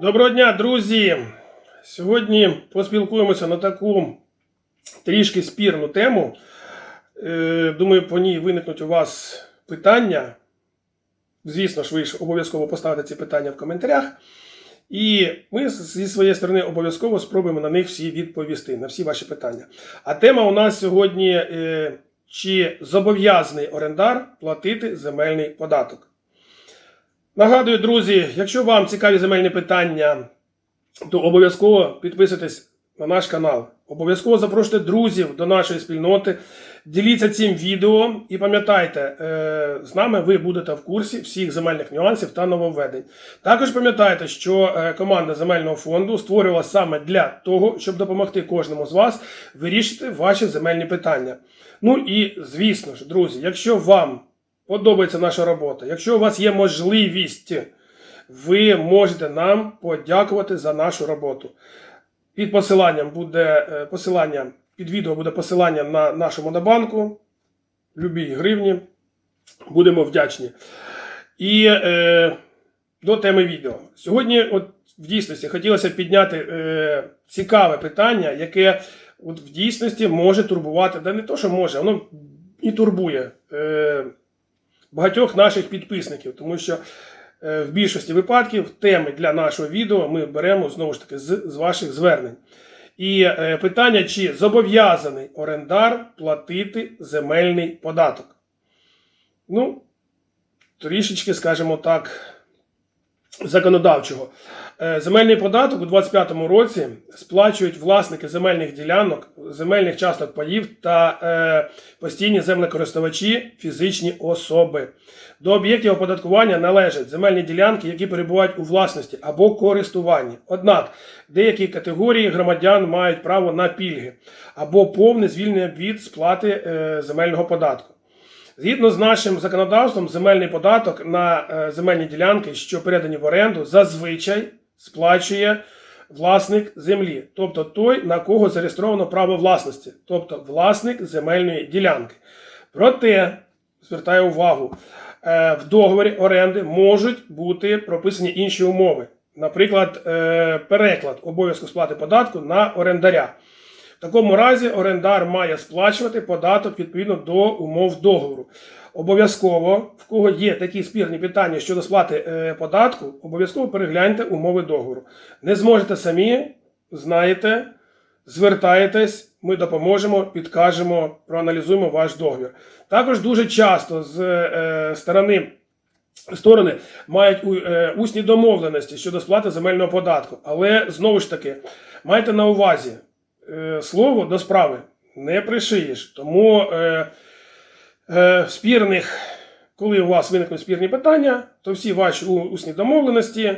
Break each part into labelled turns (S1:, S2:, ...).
S1: Доброго дня, друзі! Сьогодні поспілкуємося на таку трішки спірну тему. Е, Думаю, по ній виникнуть у вас питання. Звісно ж, ви ж обов'язково поставите ці питання в коментарях. І ми зі своєї сторони обов'язково спробуємо на них всі відповісти, на всі ваші питання. А тема у нас сьогодні: е, чи зобов'язаний орендар платити земельний податок? Нагадую, друзі, якщо вам цікаві земельні питання, то обов'язково підписуйтесь на наш канал. Обов'язково запрошуйте друзів до нашої спільноти. Діліться цим відео і пам'ятайте, е, з нами ви будете в курсі всіх земельних нюансів та нововведень. Також пам'ятайте, що е, команда земельного фонду створювалася саме для того, щоб допомогти кожному з вас вирішити ваші земельні питання. Ну і звісно ж, друзі, якщо вам подобається наша робота, якщо у вас є можливість, ви можете нам подякувати за нашу роботу. Під посиланням буде е, посилання, під відео буде посилання на нашу монобанку. Любій гривні. Будемо вдячні. І е, до теми відео. Сьогодні, от в дійсності, хотілося підняти е, цікаве питання, яке от в дійсності може турбувати, да не то, що може, воно і турбує е, багатьох наших підписників, тому що е, в більшості випадків теми для нашого відео ми беремо знову ж таки з, з ваших звернень. І е, питання, чи зобов'язаний орендар платити земельний податок? Ну, трішечки, скажімо так, законодавчого. Е, Земельний податок у 2025 році сплачують власники земельних ділянок, земельних часток паїв та е, постійні землекористувачі фізичні особи. До об'єктів оподаткування належать земельні ділянки, які перебувають у власності або користуванні. Однак деякі категорії громадян мають право на пільги або повне звільнення від сплати е, земельного податку. Згідно з нашим законодавством, земельний податок на е, земельні ділянки, що передані в оренду, зазвичай сплачує власник землі, тобто той, на кого зареєстровано право власності, тобто власник земельної ділянки. Проте, звертаю увагу, е, в договорі оренди можуть бути прописані інші умови. Наприклад, е, переклад обов'язку сплати податку на орендаря. В такому разі орендар має сплачувати податок відповідно до умов договору. Обов'язково, в кого є такі спірні питання щодо сплати е, податку, обов'язково перегляньте умови договору. Не зможете самі, знаєте, звертаєтесь, ми допоможемо, підкажемо, проаналізуємо ваш договір. Також дуже часто з е, сторони. Сторони мають е, усні домовленості щодо сплати земельного податку, але знову ж таки майте на увазі, слово до справи не пришиєш. Тому е, е, спірних, коли у вас виникнуть спірні питання, то всі ваші усні домовленості,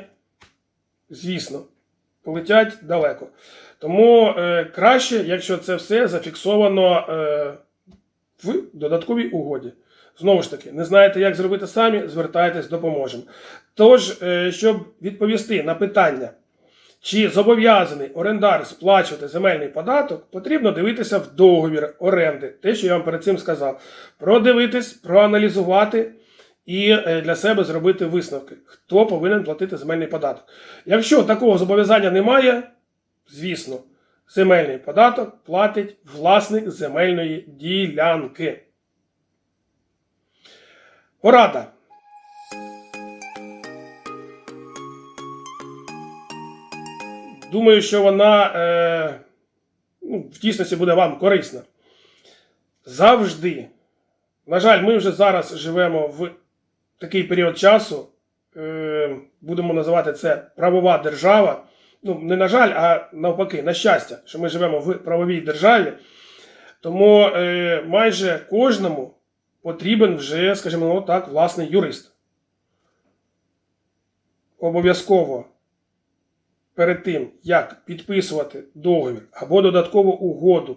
S1: звісно, полетять далеко. Тому е, краще, якщо це все зафіксовано е, в додатковій угоді. Знову ж таки, не знаєте, як зробити самі, звертайтесь, допоможемо. Тож, е, щоб відповісти на питання, чи зобов'язаний орендар сплачувати земельний податок, потрібно дивитися в договір оренди, те, що я вам перед цим сказав. Продивитись, проаналізувати і е, для себе зробити висновки, хто повинен платити земельний податок. Якщо такого зобов'язання немає, звісно, земельний податок платить власник земельної ділянки. Порада. Думаю, що вона е, ну, в дійсності буде вам корисна. Завжди. На жаль, ми вже зараз живемо в такий період часу. Е, будемо називати це правова держава. Ну, не на жаль, а навпаки, на щастя, що ми живемо в правовій державі. Тому е, майже кожному потрібен вже, скажімо ну, так, власний юрист. Обов'язково перед тим, як підписувати договір або додаткову угоду,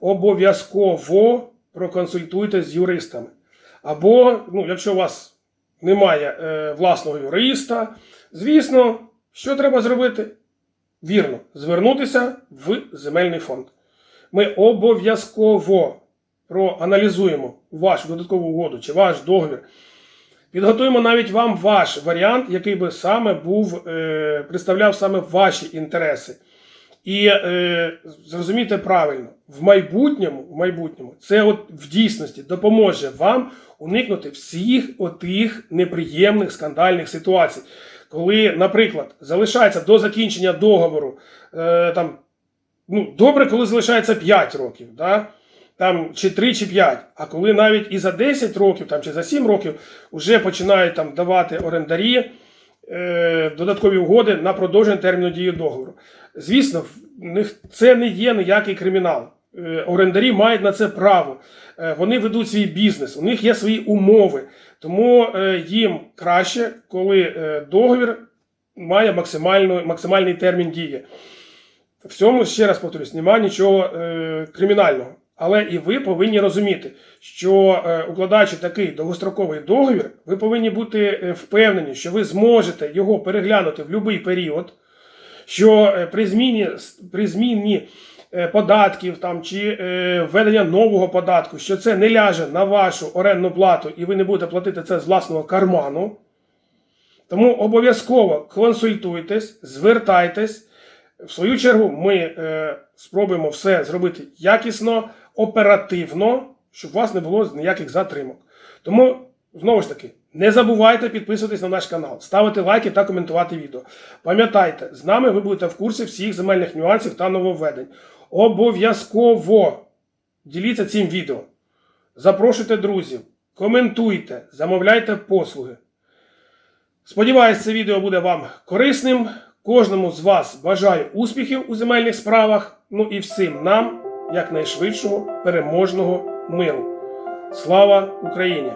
S1: обов'язково проконсультуйтесь з юристами. Або, ну, якщо у вас немає е, власного юриста, звісно, що треба зробити? Вірно, звернутися в земельний фонд. Ми обов'язково проаналізуємо вашу додаткову угоду чи ваш договір Підготуємо навіть вам ваш варіант, який би саме був, е, представляв саме ваші інтереси. І е, зрозумійте правильно, в майбутньому, в майбутньому це от в дійсності допоможе вам уникнути всіх отих неприємних скандальних ситуацій. Коли, наприклад, залишається до закінчення договору е, там, ну, добре, коли залишається 5 років, да? Там, чи 3, чи 5, а коли навіть і за 10 років, там, чи за 7 років вже починають там, давати орендарі е, додаткові угоди на продовження терміну дії договору. Звісно, в них це не є ніякий кримінал. Е, Орендарі мають на це право. Е, Вони ведуть свій бізнес, у них є свої умови. Тому е, їм краще, коли договір має максимальний термін дії. В цьому, ще раз повторюсь, немає нічого кримінального. Але і ви повинні розуміти, що е, укладаючи такий довгостроковий договір, ви повинні бути е, впевнені, що ви зможете його переглянути в будь-який період, що е, при зміні, при зміні податків там, чи введення нового податку, що це не ляже на вашу орендну плату і ви не будете платити це з власного карману. Тому обов'язково консультуйтесь, звертайтесь. В свою чергу, ми е, спробуємо все зробити якісно, оперативно, щоб у вас не було ніяких затримок. Тому, знову ж таки, не забувайте підписуватись на наш канал, ставити лайки та коментувати відео. Пам'ятайте, з нами ви будете в курсі всіх земельних нюансів та нововведень. Обов'язково діліться цим відео. Запрошуйте друзів, коментуйте, замовляйте послуги. Сподіваюсь, це відео буде вам корисним. Кожному з вас бажаю успіхів у земельних справах. Ну і всім нам якнайшвидшого переможного миру. Слава Україні!